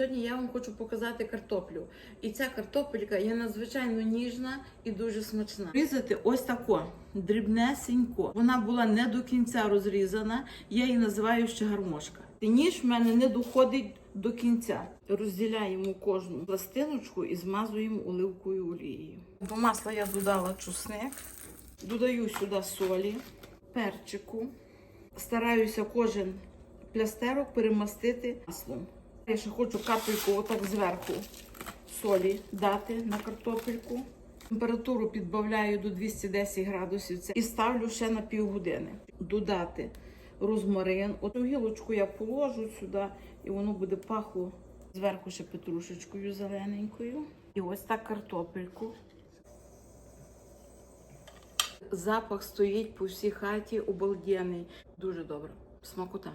Сьогодні я вам хочу показати картоплю. І ця картопелька є надзвичайно ніжна і дуже смачна. Різати ось тако, дрібнесенько. Вона була не до кінця розрізана, я її називаю ще гармошка. Ніж в мене не доходить до кінця. Розділяємо кожну пластиночку і змазуємо оливкою олією. До масла я додала чусник, додаю сюди солі, перчику. Стараюся кожен плястерок перемастити маслом. Я ще хочу капельку отак зверху солі дати на картопельку. Температуру підбавляю до 210 градусів і ставлю ще на півгодини. Додати розмарин. Оту гілочку я положу сюди, і воно буде пахло зверху ще петрушечкою зелененькою. І ось так картопельку. Запах стоїть по всій хаті обалденний. Дуже добре. Смакота.